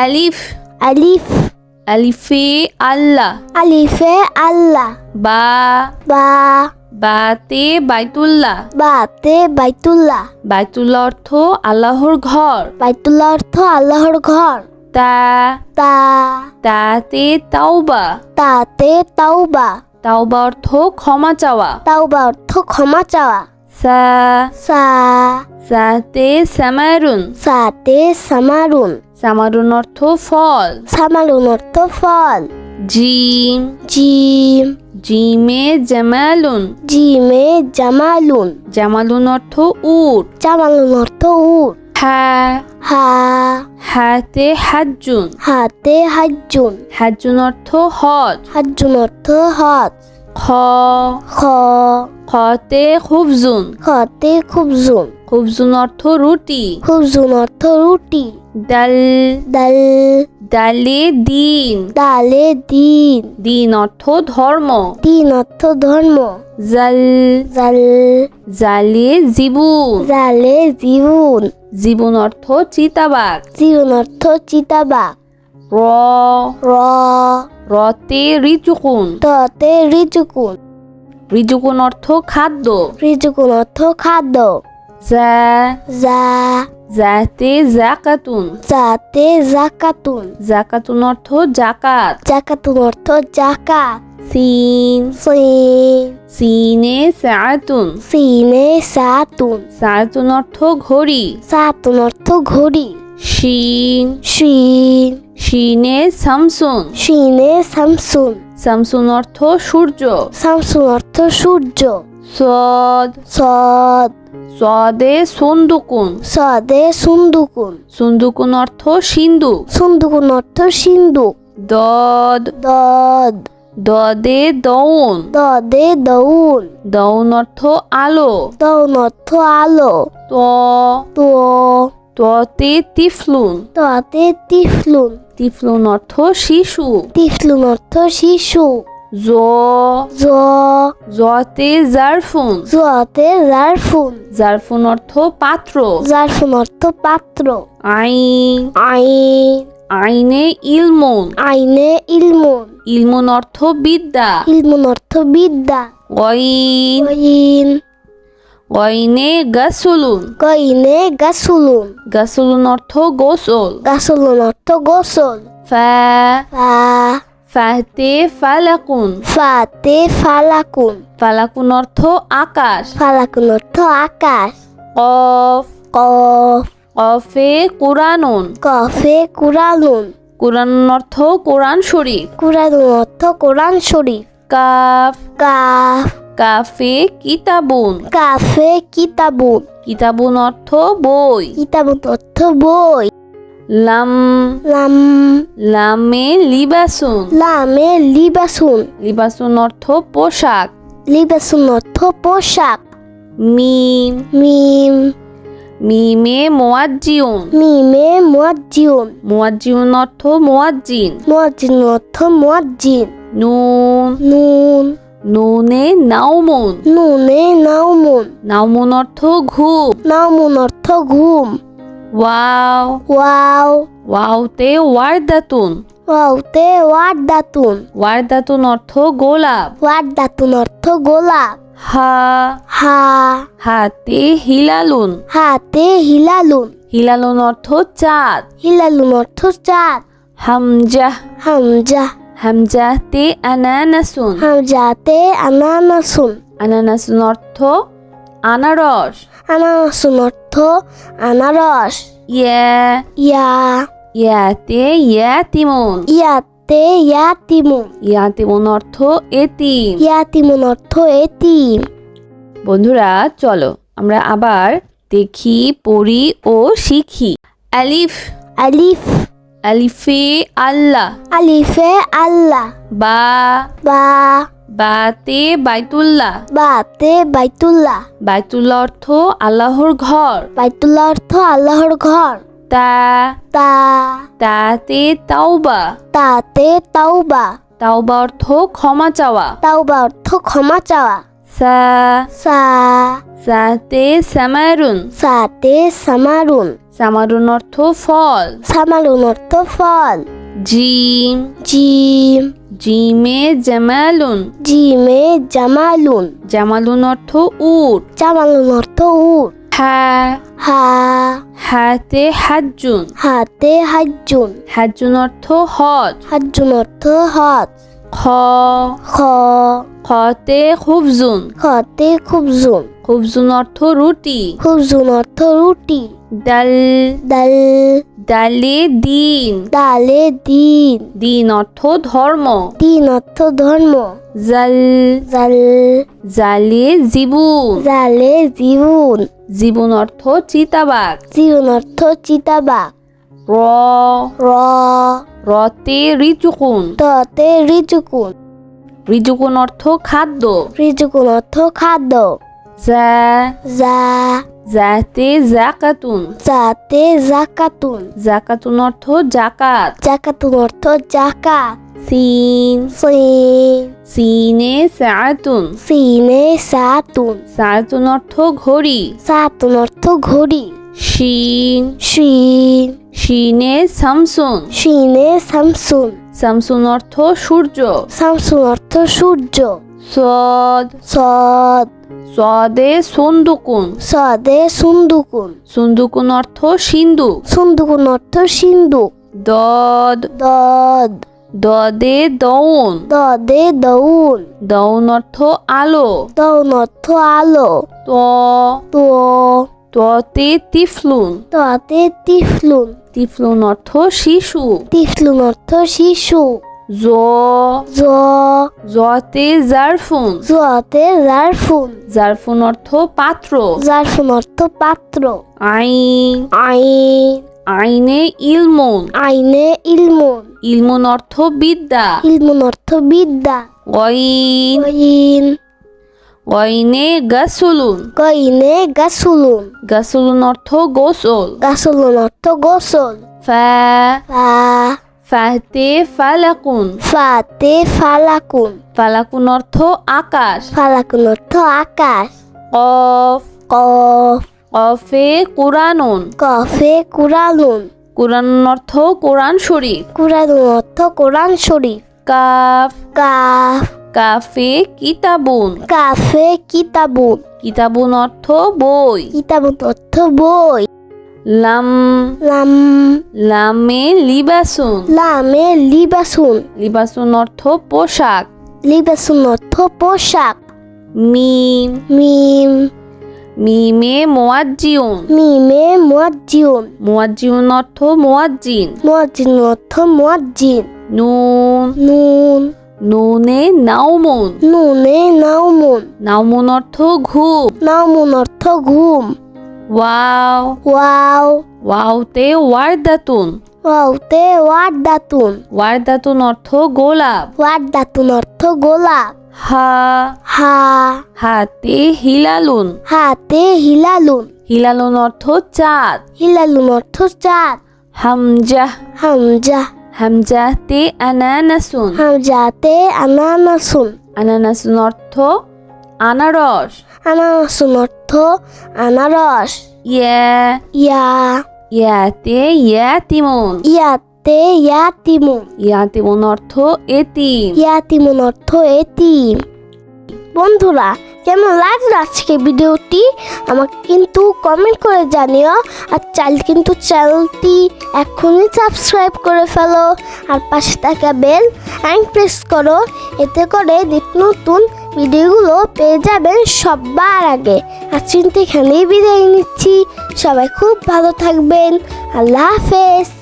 আলিফ। আলিফ। আলিফে আল্লাহ। আলিফে আল্লাহ। বা। বা। বাতে বাইতুল্লাহ। বাতে বাইতুল্লাহ। বাইতুল্লাহ অর্থ আল্লাহর ঘর। বাইতুল্লাহ অর্থ আল্লাহর ঘর। তা। তা। তাতে তাওবা। তাতে তাওবা। তাওবা অর্থ ক্ষমা চাওয়া। তাওবা অর্থ ক্ষমা চাওয়া। সা। সা। সাতে সামারুন। সাতে সামারুন। সামারুন অর্থ ফল। সামারুন অর্থ ফল। জিম। জিম। জিমে জামালুন। জিমে জামালুন। জামালুন অর্থ উট। জামালুন অর্থ উট। হা। হা। হাতে হাজ্জুন। হাতে হাজ্জুন। হাজ্জুন অর্থ হজ। হাজ্জুন অর্থ হজ। খ খ খতে খুবজুন খতে খুবজুন খুবজুন অর্থ রুটি। খুবজুন অর্থ রুটি। ডাল দাল। ডালে দিন। দালে দিন। দিন অর্থ ধর্ম। দিন অর্থ ধর্ম। জাল। জাল। জালে জীবন। জালে জীবন। জীবন অর্থ চিতাবাগ জীবন অর্থ চিতাবাগ র র রতে রিচুকুন ততে রিজুকুন রিজুকুন অর্থ খাদ্য। রিজুকুন অর্থ খাদ্য। যা যা যাতে জাকাতুন। যাতে জাকাতুন। জাকাতুন অর্থ জাকাত। জাকাতুন অর্থ জাকাত। সিন। সিন। সিনে সাতুন। সিনে সাতুন। সাতুন অর্থ ঘড়ি। সাতুন অর্থ ঘড়ি। শিন শিন শিনে সামসুন শিনে সামসুন সামসুন অর্থ সূর্য। সামসুন অর্থ সূর্য। সদ। সদ। সদে সন্দুকুন। সদে সুন্দুকুন। সন্দুকুন অর্থ সিন্ধু। সুন্দুকুন অর্থ সিন্ধু। দদ। দদ। দদে দৌন দদে দৌন দৌন অর্থ আলো। দৌন অর্থ আলো। ত। তো। ততে তিফলুন। ততে তিফলুন। তিফলুন অর্থ শিশু। তিফলুন অর্থ শিশু। জ। জ। জতে জারফুন। জতে জারফুন। জারফুন অর্থ পাত্র। জারফুন অর্থ পাত্র। আইন। আইন। আইনে ইলমুন। আইনে ইলমুন। ইলমুন অর্থ বিদ্যা। ইলমুন অর্থ বিদ্যা। গইন। কইন গাসুলুন কইনে গাসুলুন গাসুলুন অর্থ গোসল। গাসুলুন অর্থ গোসল। ফা ফা ফাতে ফালাকুন। ফাতে ফালাকুন। ফালাকুন অর্থ আকাশ। ফালাকুন অর্থ আকাশ। কফ। কফ। কফে কুরানুন। কফে কুরানুন। কুরান অর্থ কোরআন শরীফ। কুরানুন অর্থ কোরআন শরীফ। কাফ। কাফ। কাফে কিতাবুন। কাফে কিতাবুন। কিতাবুন অর্থ বই। কিতাবুন অর্থ বই। লাম। লাম। লামে লিবাসুন। লামে লিবাসুন। লিবাসুন অর্থ পোশাক। লিবাসুন অর্থ পোশাক। মিম। মিম। মিমে মোয়াজ্জিউন। মিমে মুয়াজ্জিউন। মোয়াজ্জিউন অর্থ মোয়াজ্জিন। মুয়াজ্জিন অর্থ মুয়াজ্জিন। নুন। নুন। নুনে নাউমুন নুনে নাউমুন নাউমুন অর্থ ঘুম। নাউমুন অর্থ ঘুম। ওয়াও। ওয়াও। ওয়াওতে ওয়ারদাতুন। ওয়াওতে ওয়ারদাতুন। ওয়ারদাতুন অর্থ গোলাপ। ওয়ারদাতুন অর্থ গোলাপ। হা। হা। হাতে হিলালুন। হাতে হিলালুন। হিলালুন অর্থ চাঁদ। হিলালুন অর্থ চাঁদ। হামজা। হামজা। হামজাতে আনানাসুন। হামজাতে আনানাসুন। আনানাসুন অর্থ আনারস। আনারসুন অর্থ আনারস। ইয়া। ইয়া। ইয়াতে ইয়াতিমুন। ইয়াতে ইয়াতিমুন। ইয়াতিমুন অর্থ এতিম। ইয়াতিমুন অর্থ এতিম। বন্ধুরা চলো আমরা আবার দেখি পড়ি ও শিখি। আলিফ। আলিফ। আলিফে আল্লাহ। আলিফে আল্লাহ। বা। বা। বাতে বাইতুল্লাহ। বাতে বাইতুল্লাহ। বাইতুল্লাহ অর্থ আল্লাহর ঘর। বাইতুল্লাহ অর্থ আল্লাহর ঘর। তা। তা। তাতে তাওবা। তাতে তাওবা। তাওবা অর্থ ক্ষমা চাওয়া। তাওবা অর্থ ক্ষমা চাওয়া। সা সা সাতে সামারুন সাতে সামারুন সামারুন অর্থ ফল সামারুন অর্থ ফল জিম জিম জিমে জামালুন জিমে জামালুন জামালুন অর্থ উট জামালুন অর্থ উট হা হা হাতে হাজ্জুন হাতে হাজ্জুন হাজ্জুন অর্থ হজ হাজ্জুন অর্থ হজ খ খ খতে খুবজুন খতে খুবজুন খুবজুন অর্থ রুটি। খুবজুন অর্থ রুটি। ডাল দাল। ডালে দিন। দালে দিন। দিন অর্থ ধর্ম। দিন অর্থ ধর্ম। জাল জাল। জালে জীবন। জালে জীবন। জীবন অর্থ চিতাবাগ জীবন অর্থ চিতাবাগ র র রতে রিচুকুন ততে রিজুকুন রিজুকুন অর্থ খাদ্য। রিজুকুন অর্থ খাদ্য। যা যা জাতে জাকাতুন। যাতে জাকাতুন। জাকাতুন অর্থ জাকাত। জাকাতুন অর্থ জাকাত। সিন। সিন। সিনে সাতুন। সিনে সাতুন। সাতুন অর্থ ঘড়ি। সাতুন অর্থ ঘড়ি। শিন শিন শিনে সামসুন শিনে সামসুন সামসুন অর্থ সূর্য। সামসুন অর্থ সূর্য। সদ সদ সদে সন্দুকুন সদে সুন্দুকুন সন্দুকুন অর্থ সিন্ধু। সুন্দুকুন অর্থ সিন্ধুক দদ দদ দদে দৌন দদে দৌন দৌন অর্থ আলো। দৌন অর্থ আলো। ত তো ততে তিফলুন। ততে তিফলুন। তিফলুন অর্থ শিশু। তিফলুন অর্থ শিশু। জ। জ। জতে জারফুন। জতে জারফুন। জারফুন অর্থ পাত্র। জারফুন অর্থ পাত্র। আইন। আইন। আইনে ইলমুন। আইনে ইলমুন। ইলমুন অর্থ বিদ্যা। ইলমুন অর্থ বিদ্যা। গইন। কইন গাসুলুন কইনে গাসুলুন গাসুলুন অর্থ গোসল। গাসুলুন অর্থ গোসল। ফা ফা ফাহতে ফালাকুন। ফাতে ফালাকুন। ফালাকুন অর্থ আকাশ। ফালাকুন অর্থ আকাশ। কফ। কফ। কফে কুরানুন। কফে কুরানুন। কুরানুন অর্থ কোরআন শরীফ। কুরানুন অর্থ কোরআন শরীফ। কাফ। কাফ। কাফে কিতাবুন। কাফে কিতাবুন। কিতাবুন অর্থ বই। কিতাবুন অর্থ বই। লাম। লাম। লামে লিবাসুন। লামে লিবাসুন। লিবাসুন অর্থ পোশাক। লিবাসুন অর্থ পোশাক। মিম। মিম। মিমে মোয়াজ্জিউন। মিমে মুয়াজ্জিউন। মোয়াজ্জিউন অর্থ মোয়াজ্জিন। মুয়াজ্জিন অর্থ মুয়াজ্জিন। নুন। নুন। নুনে নাউমুন নুনে নাউমুন নাউমুন অর্থ ঘুম। নাউমুন অর্থ ঘুম। ওয়াও। ওয়াও। ওয়াওতে ওয়ারদাতুন। ওয়াওতে ওয়ারদাতুন। ওয়ারদাতুন অর্থ গোলাপ। ওয়ারদাতুন অর্থ গোলাপ। হা। হা। হাতে হিলালুন। হাতে হিলালুন। হিলালুন অর্থ চাঁদ। হিলালুন অর্থ চাঁদ। হামজা। হামজা। হামজাতে আনানাসুন। হামজাতে আনানাসুন। আনানাসুন অর্থ আনারস। আনারসুন অর্থ আনারস। ইয়া। ইয়া। ইয়াতে ইয়াতিমুন। ইয়াতে ইয়াতিমুন। ইয়াতিমুন অর্থ এতিম। ইয়াতিমুন অর্থ এতিম। বন্ধুরা কেমন লাগল আজকে ভিডিওটি? আমাকে কিন্তু কমেন্ট করে জানিও। আর চাইলে কিন্তু চ্যানেলটি এখনই সাবস্ক্রাইব করে ফেলো, আর পাশে থাকা বেল অ্যান্ড প্রেস করো, এতে করে নতুন ভিডিওগুলো পেয়ে যাবেন সবার আগে। আর চিন্তা এখানেই বিদায় নিচ্ছি। সবাই খুব ভালো থাকবেন। আল্লাহ হাফেজ।